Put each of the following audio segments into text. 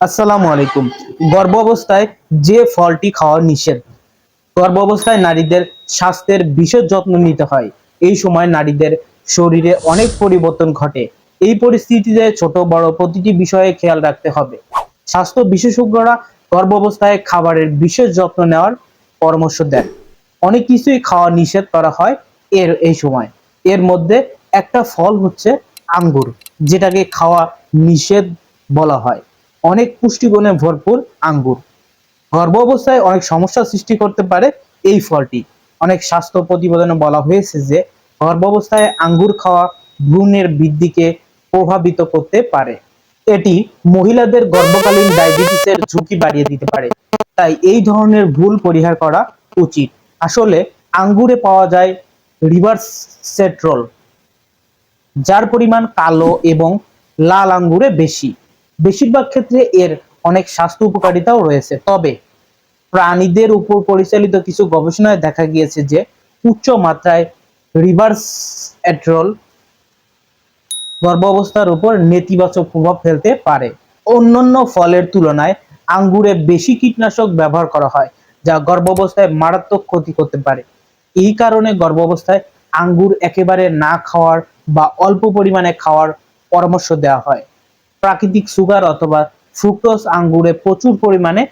আসসালামু আলাইকুম। গর্ভ অবস্থায় যে ফলটি খাওয়া নিষেধ। গর্ভ অবস্থায় নারীদের স্বাস্থ্যের বিশেষ যত্ন নিতে হয়। এই সময় নারীদের শরীরে অনেক পরিবর্তন ঘটে। এই পরিস্থিতিতে ছোট, বড় প্রতিটি বিষয়ে খেয়াল রাখতে হবে। স্বাস্থ্য বিশেষজ্ঞরা গর্ভ অবস্থায় খাবারের বিশেষ যত্ন নেওয়ার পরামর্শ দেন। অনেক কিছুই খাওয়া নিষেধ করা হয় এর, এই সময়। এর মধ্যে একটা ফল হচ্ছে আঙ্গুর, যেটাকে খাওয়া নিষেধ বলা হয়। অনেক পুষ্টিগুণে ভরপুর আঙ্গুর। গর্ভ অবস্থায় অনেক সমস্যা সৃষ্টি করতে পারে এই ফলটি। অনেক স্বাস্থ্য প্রতিবেদনে বলা হয়েছে যে গর্ভ অবস্থায় আঙ্গুর খাওয়া ভ্রূণের বৃদ্ধিকে প্রভাবিত করতে পারে। এটি মহিলাদের গর্ভকালীন ডায়াবেটিসের ঝুঁকি বাড়িয়ে দিতে পারে। তাই এই ধরনের ভুল পরিহার করা উচিত। আসলে আঙ্গুরে পাওয়া যায় রিভার্স সেট্রল, যার পরিমাণ কালো এবং লাল আঙ্গুরে বেশি। বেশিরভাগ ক্ষেত্রে এর অনেক স্বাস্থ্য উপকারিতাও রয়েছে। তবে প্রাণীদের উপর পরিচালিত কিছু গবেষণায় দেখা গিয়েছে যে উচ্চ মাত্রায় রিভার্স এট্রল গর্ভাবস্থার উপর নেতিবাচক প্রভাব ফেলতে পারে। অন্যান্য ফলের তুলনায় আঙ্গুরে বেশি কীটনাশক ব্যবহার করা হয়, যা গর্ভাবস্থায় মারাত্মক ক্ষতি করতে পারে। এই কারণে গর্ভাবস্থায় আঙ্গুর একেবারে না খাওয়ার বা অল্প পরিমাণে খাওয়ার পরামর্শ দেওয়া হয়। প্রাকৃতিক সুগার অথবা ফ্রুক্টোজ আঙ্গুরে প্রচুর পরিমাণে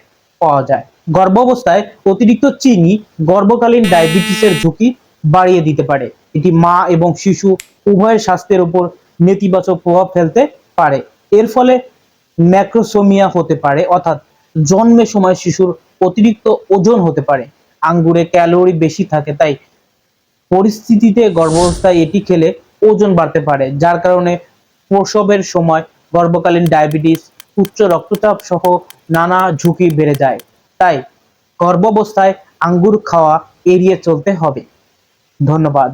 পাওয়া যায়। গর্ভাবস্থায় অতিরিক্ত চিনি, গর্ভকালীন ডায়াবেটিসের ঝুঁকি বাড়িয়ে দিতে পারে। এটি মা এবং শিশু উভয়ের স্বাস্থ্যের উপর নেতিবাচক প্রভাব ফেলতে পারে। এর ফলে ম্যাক্রোসোমিয়া হতে পারে, অর্থাৎ জন্মের সময় শিশুর অতিরিক্ত ওজন হতে পারে। আঙ্গুরে ক্যালোরি বেশি থাকে, তাই পরিস্থিতিতে গর্ভাবস্থায় এটি খেলে ওজন বাড়তে পারে, যার কারণে প্রসবের সময় গর্ভকালীন ডায়াবেটিস, উচ্চ রক্তচাপ সহ নানা ঝুঁকি বেড়ে যায়। তাই গর্ভাবস্থায় আঙ্গুর খাওয়া এড়িয়ে চলতে হবে। ধন্যবাদ।